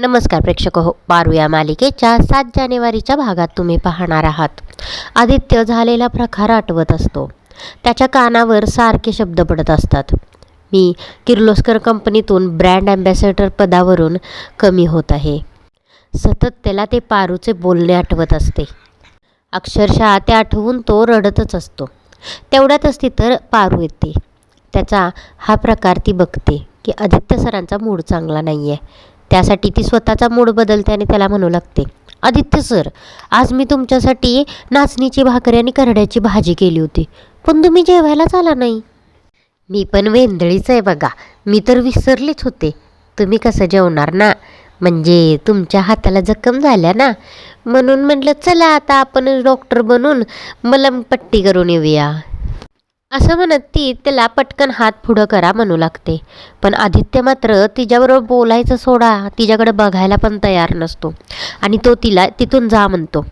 नमस्कार प्रेक्षक हो पारू या मालिकेच्या सात जानेवारीच्या भागात तुम्ही पाहणार आहात. आदित्य झालेला प्रकार आठवत असतो. त्याच्या कानावर सारखे शब्द पडत असतात. मी किर्लोस्कर कंपनीतून ब्रँड ॲम्बॅसेडर पदावरून कमी होत आहे. सतत त्याला ते पारूचे बोलणे आठवत असते. अक्षरशः ते आठवून तो रडतच असतो. तेवढ्यातच तर पारू येते. त्याचा हा प्रकार ती बघते की आदित्य सरांचा मूड चांगला नाही आहे त्यासाठी ती स्वतःचा मूड बदलते आणि त्याला म्हणू लागते आदित्य सर आज मी तुमच्यासाठी नाचणीची भाकरी आणि करड्याची भाजी केली होती पण तुम्ही जेवायलाच आला नाही. मी पण वेंदळीच आहे बघा मी तर विसरलेच होते. तुम्ही कसं जेवणार ना? म्हणजे तुमच्या हाताला जखम झाल्या ना? म्हणून म्हटलं चला आता आपण डॉक्टर बनून मलमपट्टी करून येऊया. असं म्हणत ती त्याला पटकन हात पुढं करा म्हणू लागते. पण आदित्य मात्र तिच्याबरोबर बोलायचं सोडा तिच्याकडे बघायला पण तयार नसतो. आणि तो तिला तिथून जा म्हणतो.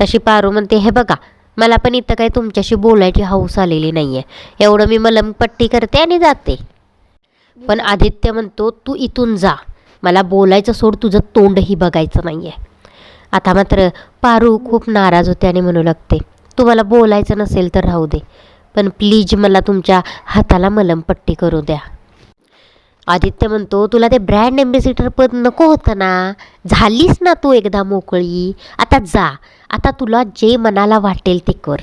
तशी पारू म्हणते हे बघा मला पण इथं काही तुमच्याशी बोलायची हौस आलेली नाही आहे एवढं मी मलमपट्टी करते आणि जाते. पण आदित्य म्हणतो तू इथून जा. मला बोलायचं सोड तुझं तोंडही बघायचं नाही आहे आता मात्र पारू खूप नाराज होते आणि म्हणू लागते तुम्हाला बोलायचं नसेल तर राहू दे. पण प्लीज मला तुमच्या हाताला मलमपट्टी करू द्या. आदित्य म्हणतो तुला ते ब्रँड एम्बेसिडर पद नको होतं ना. झालीस ना तू एकदा मोकळी? आता जा. आता तुला जे मनाला वाटेल ते कर.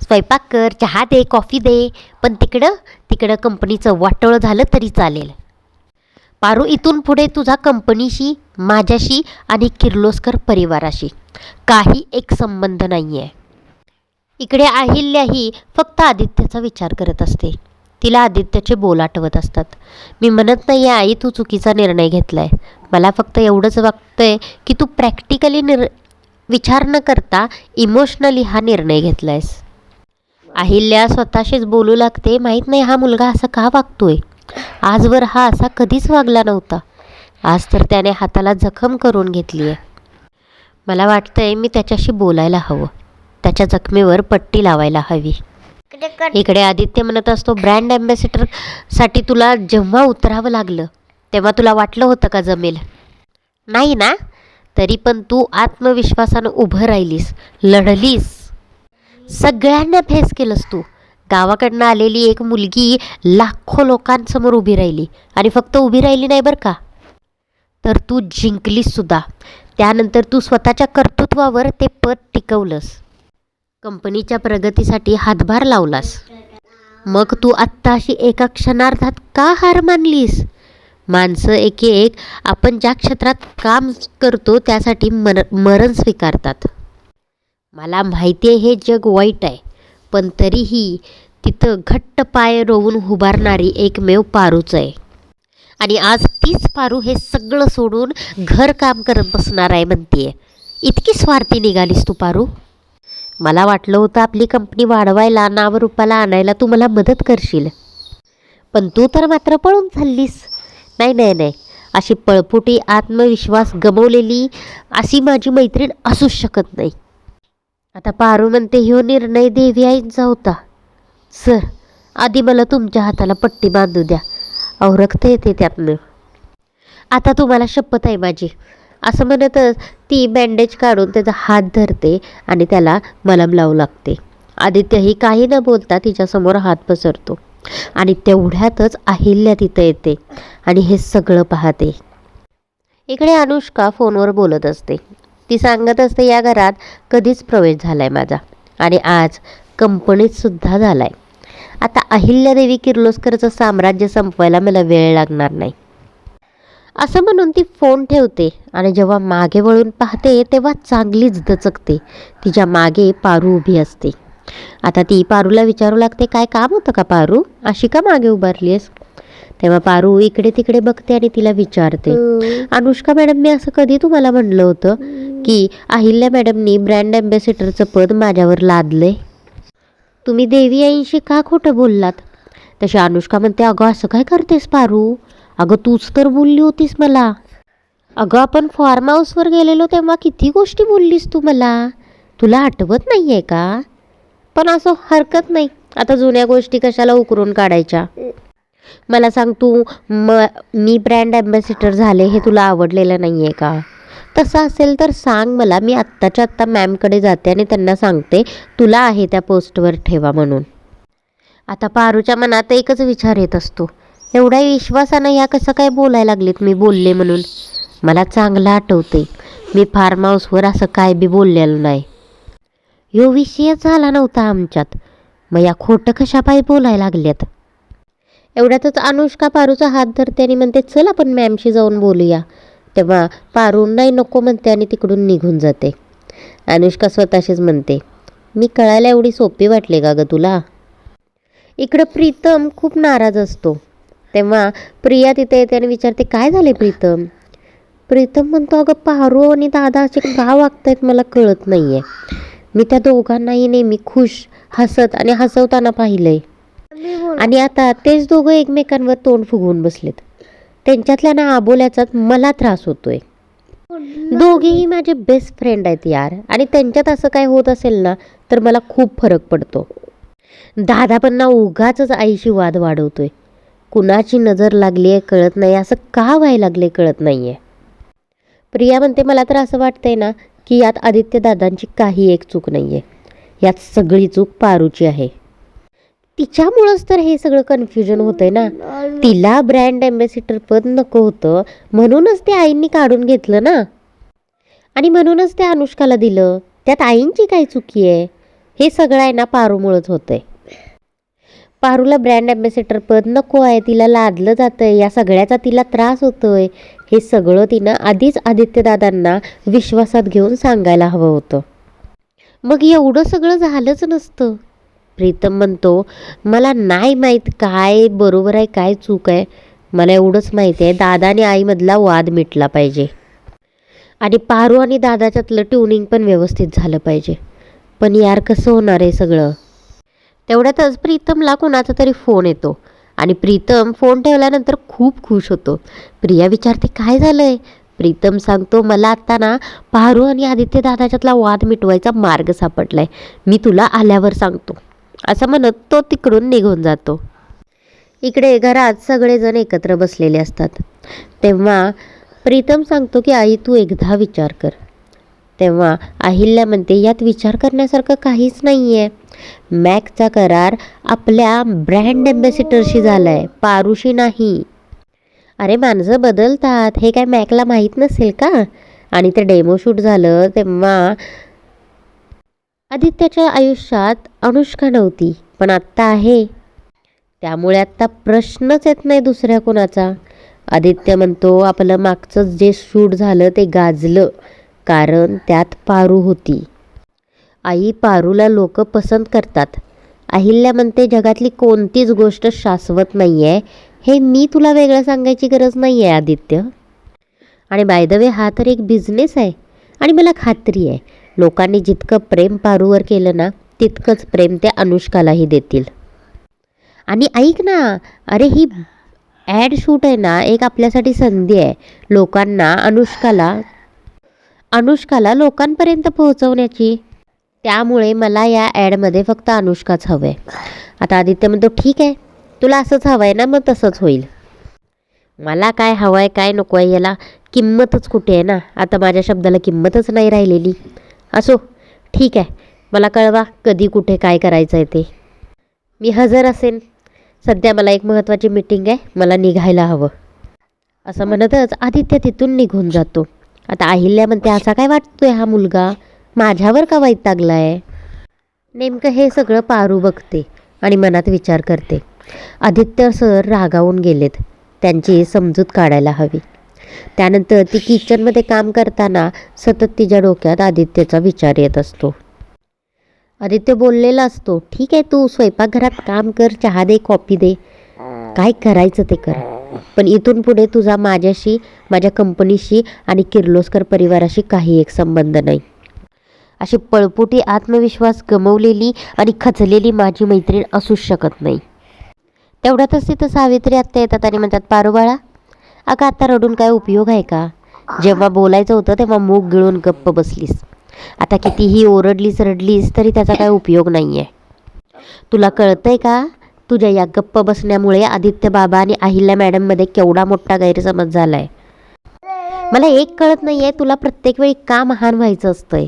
स्वयंपाक कर चहा दे कॉफी दे. पण तिकडं तिकडं कंपनीचं वाटोळं झालं तरी चालेल. पारू इथून पुढे तुझा कंपनीशी माझ्याशी आणि किर्लोस्कर परिवाराशी काही एक संबंध नाही आहे इकडे अहिल्याही फक्त आदित्यचा विचार करत असते. तिला आदित्यचे बोल आठवत असतात. मी म्हणत नाही आहे आई तू चुकीचा निर्णय घेतला आहे मला फक्त एवढंच वाटतंय की तू प्रॅक्टिकली निर विचार न करता इमोशनली हा निर्णय घेतला आहेस अहिल्या स्वतःशीच बोलू लागते माहीत नाही हा मुलगा असा का वागतोय? आजवर हा असा कधीच वागला नव्हता. आज तर त्याने हाताला जखम करून घेतली आहे मला वाटतंय मी त्याच्याशी बोलायला हवं. त्याच्या जखमेवर पट्टी लावायला हवी. इकडे आदित्य म्हणत असतो ब्रँड ॲम्बॅसेडरसाठी तुला जेव्हा उतरावं लागलं तेव्हा तुला वाटलं होतं का जमेल? नाही ना. तरी पण तू आत्मविश्वासानं उभं राहिलीस लढलीस. सगळ्यांना फेस केलंस तू. गावाकडनं आलेली एक मुलगी लाखो लोकांसमोर उभी राहिली आणि फक्त उभी राहिली नाही बरं का. तर तू जिंकलीस सुद्धा. त्यानंतर तू स्वतःच्या कर्तृत्वावर ते पद टिकवलंस. कंपनीच्या प्रगतीसाठी हातभार लावलास. मग तू आत्ता अशी एका क्षणार्धात का हार मानलीस? माणसं एक एक आपण ज्या क्षेत्रात काम करतो त्यासाठी मर मरण स्वीकारतात. मला माहिती आहे हे जग वाईट आहे पण तरीही तिथं घट्ट पाय रोवून उभारणारी एकमेव पारूच आहे. आणि आज तीच पारू हे सगळं सोडून घर काम करत बसणार आहे म्हणते इतकी स्वार्थी निघालीस तू पारू. मला वाटलं होतं आपली कंपनी वाढवायला नावरूपाला आणायला तू मला मदत करशील. पण तू तर मात्र पळून चाललीस. नाही नाही नाही. अशी पळपुटी आत्मविश्वास गमवलेली अशी माझी मैत्रीण असूच शकत नाही. आता पारू म्हणते ह्यो निर्णय देवी आईंचा होता. सर आधी मला तुमच्या हाताला पट्टी बांधू द्या. अहो येते त्यातनं. आता तुम्हाला शपथ आहे माझी. असं म्हणतच ती बँडेज काढून त्याचा हात धरते आणि त्याला मलम लावू लागते. आदित्यही काही न बोलता तिच्यासमोर हात पसरतो आणि तेवढ्यातच अहिल्या तिथं येते आणि हे सगळं पाहते. इकडे अनुष्का फोनवर बोलत असते. ती सांगत असते या घरात कधीच प्रवेश झाला आहे माझा आणि आज कंपनीत सुद्धा झाला आहे आता अहिल्यादेवी किर्लोस्करचं साम्राज्य संपवायला मला वेळ लागणार नाही. असं म्हणून ती फोन ठेवते आणि जेव्हा मागे वळून पाहते तेव्हा चांगलीच दचकते. तिच्यामागे पारू उभी असते. आता ती पारूला विचारू लागते काय काम होतं का पारू? अशी का मागे उभारली आहेस? तेव्हा पारू इकडे तिकडे बघते आणि तिला विचारते अनुष्का मॅडम मी असं कधी तुम्हाला म्हणलं होतं की अहिल्या मॅडमनी ब्रँड ॲम्बॅसेडरचं पद माझ्यावर लादलंय? तुम्ही देवी आईंशी का खोटं बोललात? तशी अनुष्का म्हणते अगं असं काय करतेस पारू? अगं तूच तर बोलली होतीस मला. अगं आपण फार्म हाऊसवर गेलेलो तेव्हा किती गोष्टी बोललीस तू मला. तुला आठवत नाही आहे का? पण असं हरकत नाही. आता जुन्या गोष्टी कशाला उकरून काढायच्या? मला सांग तू म मी ब्रँड ॲम्बॅसिडर झाले हे तुला आवडलेलं नाही आहे का? तसं असेल तर सांग मला मी आत्ताच्या आत्ता मॅमकडे जाते आणि त्यांना सांगते तुला आहे त्या पोस्टवर ठेवा म्हणून. आता पारूच्या मनात एकच विचार येत असतो. एवढ्या विश्वासानं ह्या कसं काय बोलायला लागलीत मी बोलले म्हणून? मला चांगलं आठवते मी फार्म हाऊसवर असं काय बी बोललेलं नाही. यो विषयच झाला नव्हता आमच्यात. मग या खोटं कशा बोलायला लागल्यात? एवढ्यातच अनुष्का पारूचा हात धरते आणि म्हणते चल आपण मॅमशी जाऊन बोलूया. तेव्हा पारू नाही नको म्हणते आणि तिकडून निघून जाते. अनुष्का स्वतःशीच म्हणते मी कळायला एवढी सोपी वाटली का ग तुला? इकडं प्रीतम खूप नाराज असतो. तेव्हा प्रिया तिथे येते आणि विचारते काय झाले प्रीतम? प्रीतम म्हणतो अगं पारू आणि दादा असे का वागतायत मला कळत नाही आहे मी त्या दोघांनाही नेहमी खुश हसत आणि हसवताना पाहिलंय. आणि आता तेच दोघं एकमेकांवर तोंड फुगवून बसलेत. त्यांच्यातल्या ना आबोल्याचाच मला त्रास होतोय. दोघेही माझे बेस्ट फ्रेंड आहेत यार. आणि त्यांच्यात असं काय होत असेल ना तर मला खूप फरक पडतो. दादा पण ना उगाच आईशी वाद वाढवतोय. कुणाची नजर लागली आहे कळत नाही असं का व्हायला लागले कळत नाही आहे प्रिया म्हणते मला तर असं वाटतंय ना की यात आदित्य दादांची काही एक चूक नाही आहे यात सगळी चूक पारूची आहे. तिच्यामुळंच तर हे सगळं कन्फ्युजन होतंय ना. तिला ब्रँड ॲम्बॅसिडर पद नको होतं म्हणूनच ते आईंनी काढून घेतलं ना. आणि म्हणूनच ते अनुष्काला दिलं. त्यात आईंची काय चुकी आहे? हे सगळं आहे ना पारूमुळंच होतंय. पारूला ब्रँड ॲम्बॅसिडर पद नको आहे तिला लादलं जातंय या सगळ्याचा तिला त्रास होतोय. हे सगळं तिनं आधीच आदित्यदादांना विश्वासात घेऊन सांगायला हवं होतं. मग एवढं सगळं झालंच नसतं. प्रीतम म्हणतो मला नाही माहीत काय बरोबर आहे काय चूक आहे. मला एवढंच माहिती आहे दादा आणि आईमधला वाद मिटला पाहिजे. आणि पारू आणि दादाच्यातलं ट्युनिंग पण व्यवस्थित झालं पाहिजे. पण यार कसं होणार आहे सगळं? तेवढ्यातच प्रीतमला कोणाचा तरी फोन येतो. आणि प्रीतम फोन ठेवल्यानंतर खूप खुश होतो. प्रिया विचारते काय झालंय? प्रीतम सांगतो मला आत्ता ना पारू आणि आदित्य दादाच्यातला वाद मिटवायचा मार्ग सापडलाय. मी तुला आल्यावर सांगतो. असं म्हणत तो तिकडून निघून जातो. इकडे घरात सगळेजण एकत्र बसलेले असतात. तेव्हा प्रीतम सांगतो की आई तू एकदा विचार कर. तेव्हा अहिल्या म्हणते यात विचार करण्यासारखं काहीच नाही आहे मॅकचा करार आपल्या ब्रँड ॲम्बॅसिडरशी झाला आहे पारूशी नाही. अरे माणसं बदलतात. हे काय मॅकला माहीत नसेल का? आणि ते डेमो शूट झालं तेव्हा आदित्याच्या आयुष्यात अनुष्का नव्हती पण आत्ता आहे. त्यामुळे आत्ता प्रश्नच येत नाही दुसऱ्या कोणाचा. आदित्य म्हणतो आपलं मागचं जे शूट झालं ते गाजलं कारण त्यात पारू होती. आई पारूला लोक पसंत करतात. अहिल्या म्हणते जगातली कोणतीच गोष्ट शाश्वत नाही आहे हे मी तुला वेगळं सांगायची गरज नाही आहे आदित्य. आणि बाय द वे हा तर एक बिझनेस आहे. आणि मला खात्री आहे लोकांनी जितकं प्रेम पारूवर केलं ना तितकंच प्रेम ते अनुष्कालाही देतील. आणि ऐक ना अरे ही ॲड शूट आहे ना एक आपल्यासाठी संधी आहे. लोकांना अनुष्काला अनुष्काला लोकांपर्यंत पोहोचवण्याची. त्यामुळे मला या ॲडमध्ये फक्त अनुष्काच हवं. आहे आता आदित्य म्हणतो ठीक आहे तुला असंच हवं आहे ना मग तसंच होईल. मला काय हवं आहे काय नको आहे याला किंमतच कुठे आहे ना? आता माझ्या शब्दाला किंमतच नाही राहिलेली. असो ठीक आहे मला कळवा कधी कुठे काय करायचं आहे ते. मी हजर असेन. सध्या मला एक महत्त्वाची मीटिंग आहे मला निघायला हवं. असं म्हणतच आदित्य तिथून निघून जातो. आता अहिल्या म्हणते असा काय वाटतोय हा मुलगा? माझ्यावर का वैतागला आहे नेमकं हे सगळं पारू बघते आणि मनात विचार करते. आदित्य सर रागावून गेलेत. त्यांची समजूत काढायला हवी. त्यानंतर ती किचनमध्ये काम करताना सतत तिच्या डोक्यात आदित्यचा विचार येत असतो. आदित्य बोललेला असतो ठीक आहे तू स्वयंपाकघरात काम कर चहा दे कॉफी दे. काय करायचं ते कर. पण इथून पुढे तुझा माझ्याशी माझ्या कंपनीशी आणि किर्लोस्कर परिवाराशी काही एक संबंध नाही. अशी पळपुटी आत्मविश्वास गमवलेली आणि खचलेली माझी मैत्रीण असूच शकत नाही. तेवढ्यातच तिथं सावित्री आत्ता येतात आणि म्हणतात पारू बाळा अगं आता रडून काय उपयोग आहे का? जेव्हा बोलायचं होतं तेव्हा मूग गिळून गप्प बसलीस. आता कितीही ओरडलीस रडलीस तरी त्याचा काय उपयोग नाही आहे तुला कळतंय का? तुझ्या या गप्प बसण्यामुळे आदित्य बाबा आणि अहिल्या मॅडममध्ये केवढा मोठा गैरसमज झाला आहे मला एक कळत नाही आहे तुला प्रत्येक वेळी का महान व्हायचं असतंय?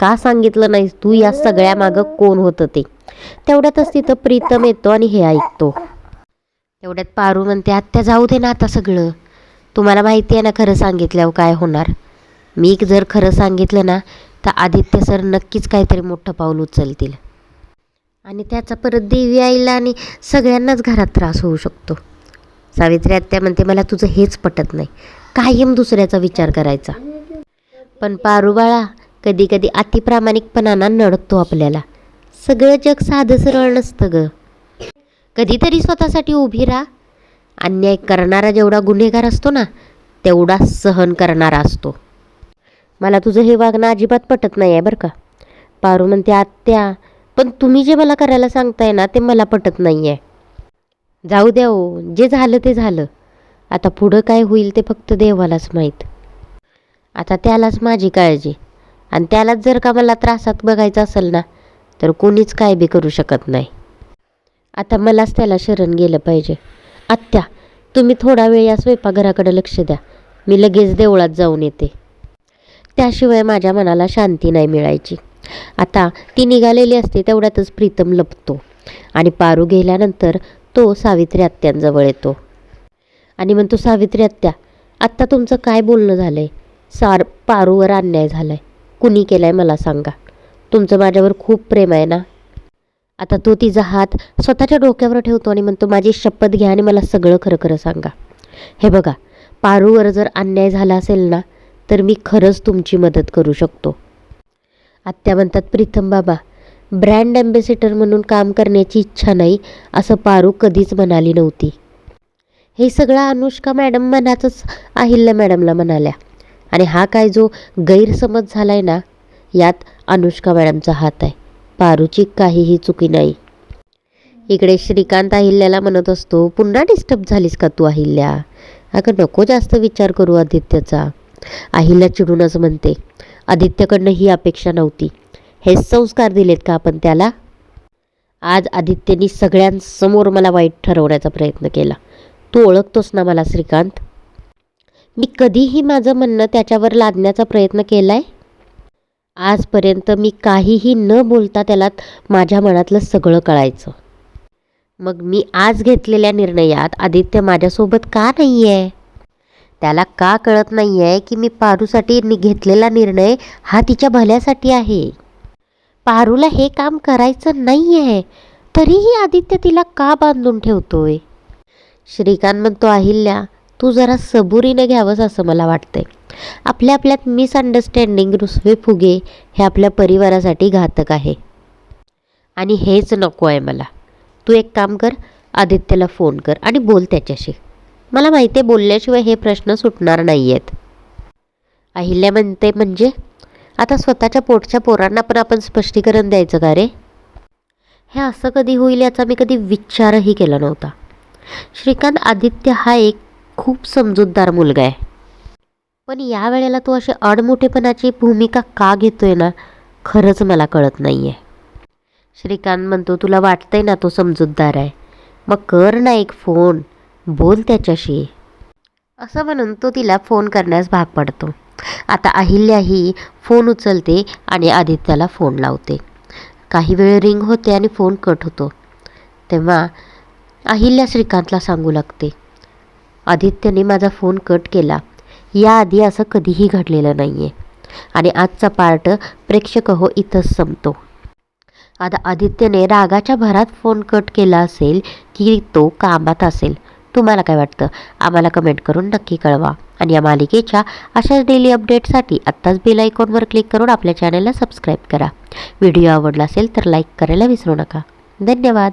का सांगितलं नाहीस तू? या सगळ्या मागं कोण होतं ते? तेवढ्यातच तिथं प्रीतम येतो आणि हे ऐकतो. तेवढ्यात पारू म्हणते आत्या जाऊ दे ना आता सगळं. तुम्हाला माहिती आहे ना खरं सांगितल्यावर काय होणार? मी जर खरं सांगितलं ना तर आदित्य सर नक्कीच काहीतरी मोठं पाऊल उचलतील. आणि त्याचा परत देवी आईला आणि सगळ्यांनाच घरात त्रास होऊ शकतो. सावित्री आत्या म्हणते मला तुझं हेच पटत नाही. कायम दुसऱ्याचा विचार करायचा. पण पारू कधी कधी अतिप्रामाणिकपणानं नडतो आपल्याला. सगळं जग साधं सरळ नसतं ग. कधीतरी स्वतःसाठी उभी राहा. अन्याय करणारा जेवढा गुन्हेगार असतो ना तेवढा सहन करणारा असतो. मला तुझं हे वागणं अजिबात पटत नाही आहे बरं का. पारू म्हणते आत्या पण तुम्ही जे मला करायला सांगताय ना ते मला पटत नाही आहे जाऊ द्या हो जे झालं ते झालं. आता पुढं काय होईल ते फक्त देवालाच माहीत. आता त्यालाच माझी काळजी. आणि त्यालाच जर का मला त्रासात बघायचं असेल ना तर कोणीच काय बी करू शकत नाही. आता मलाच त्याला शरण गेलं पाहिजे. आत्या तुम्ही थोडा वेळ या स्वयंपाकघराकडे लक्ष द्या. मी लगेच देवळात जाऊन येते. त्याशिवाय माझ्या मनाला शांती नाही मिळायची. आता ती निघालेली असते तेवढ्यातच प्रीतम लपतो आणि पारू गेल्यानंतर तो सावित्री आत्यांजवळ येतो. आणि म्हणतो सावित्री आत्या आत्ता तुमचं काय बोलणं झालं आहे सार पारूवर अन्याय झाला आहे कुणी केला आहे मला सांगा. तुमचं माझ्यावर खूप प्रेम आहे ना? आता तो तिचा हात स्वतःच्या डोक्यावर ठेवतो आणि म्हणतो माझी शपथ घ्या आणि मला सगळं खरं खरं सांगा. हे बघा पारूवर जर अन्याय झाला असेल ना तर मी खरंच तुमची मदत करू शकतो. आत्या म्हणतात प्रीतम बाबा ब्रँड ॲम्बेसिडर म्हणून काम करण्याची इच्छा नाही असं पारू कधीच म्हणाली नव्हती. हे सगळं अनुष्का मॅडम मनाचंच अहिल्या मॅडमला म्हणाल्या. आणि हा काय जो गैरसमज झाला आहे ना यात अनुष्का मॅडमचा हात आहे. पारूची काहीही चुकी नाही. इकडे श्रीकांत अहिल्याला म्हणत असतो पुन्हा डिस्टर्ब झालीस का तू अहिल्या? अगं नको जास्त विचार करू आदित्यचा. अहिल्या चिडूनच म्हणते आदित्यकडनं ही अपेक्षा नव्हती. हेच संस्कार दिलेत का आपण त्याला? आज आदित्यनी सगळ्यांसमोर मला वाईट ठरवण्याचा प्रयत्न केला. तू ओळखतोस ना मला श्रीकांत? मी कधीही माझं म्हणणं त्याच्यावर लादण्याचा प्रयत्न केला आहे आजपर्यंत मी काहीही न बोलता त्याला माझ्या मनातलं सगळं कळायचं. मग मी आज घेतलेल्या निर्णयात आदित्य माझ्यासोबत का नाही आहे त्याला का कळत नाही आहे की मी पारूसाठी नि घेतलेला निर्णय हा तिच्या भल्यासाठी आहे? पारूला हे काम करायचं नाही आहे तरीही आदित्य तिला का बांधून ठेवतोय? श्रीकांत म्हणतो अहिल्या तू जरा सबुरीने घ्यावंस असं मला वाटतंय. आपल्या आपल्यात मिसअंडरस्टँडिंग रुसवे फुगे हे आपल्या परिवारासाठी घातक आहे. आणि हेच नको आहे मला. तू एक काम कर आदित्यला फोन कर आणि बोल त्याच्याशी. मला माहिती आहे बोलल्याशिवाय हे प्रश्न सुटणार नाही आहेत अहिल्या म्हणते म्हणजे? आता स्वतःच्या पोटच्या पोरांना पण आपण स्पष्टीकरण द्यायचं का रे? हे असं कधी होईल याचा मी कधी विचारही केला नव्हता. श्रीकांत आदित्य हा एक खूप समजूतदार मुलगा आहे. पण या वेळेला तो अशी अडमुठेपणाची भूमिका का घेतोय ना खरंच मला कळत नाही आहे श्रीकांत म्हणतो तुला वाटतंय ना तो समजूतदार आहे. मग कर ना एक फोन. बोल त्याच्याशी. असं म्हणून तो तिला फोन करण्यास भाग पडतो. आता अहिल्याही फोन उचलते आणि आदित्याला फोन लावते. काही वेळ रिंग होते आणि फोन कट होतो. तेव्हा अहिल्या श्रीकांतला सांगू लागते आदित्यने माझा फोन कट केला. याआधी असं कधीही घडलेलं नाही आहे आणि आजचा पार्ट प्रेक्षक हो इथंच संपतो. आता आदित्यने रागाच्या भरात फोन कट केला असेल की तो कामात असेल. तुम्हाला काय वाटतं? आम्हाला कमेंट करून नक्की कळवा. आणि या मालिकेच्या अशाच डेली अपडेटसाठी आत्ताच बेल आयकॉनवर क्लिक करून आपल्या चॅनलला सबस्क्राईब करा. व्हिडिओ आवडला असेल तर लाईक करायला विसरू नका. धन्यवाद.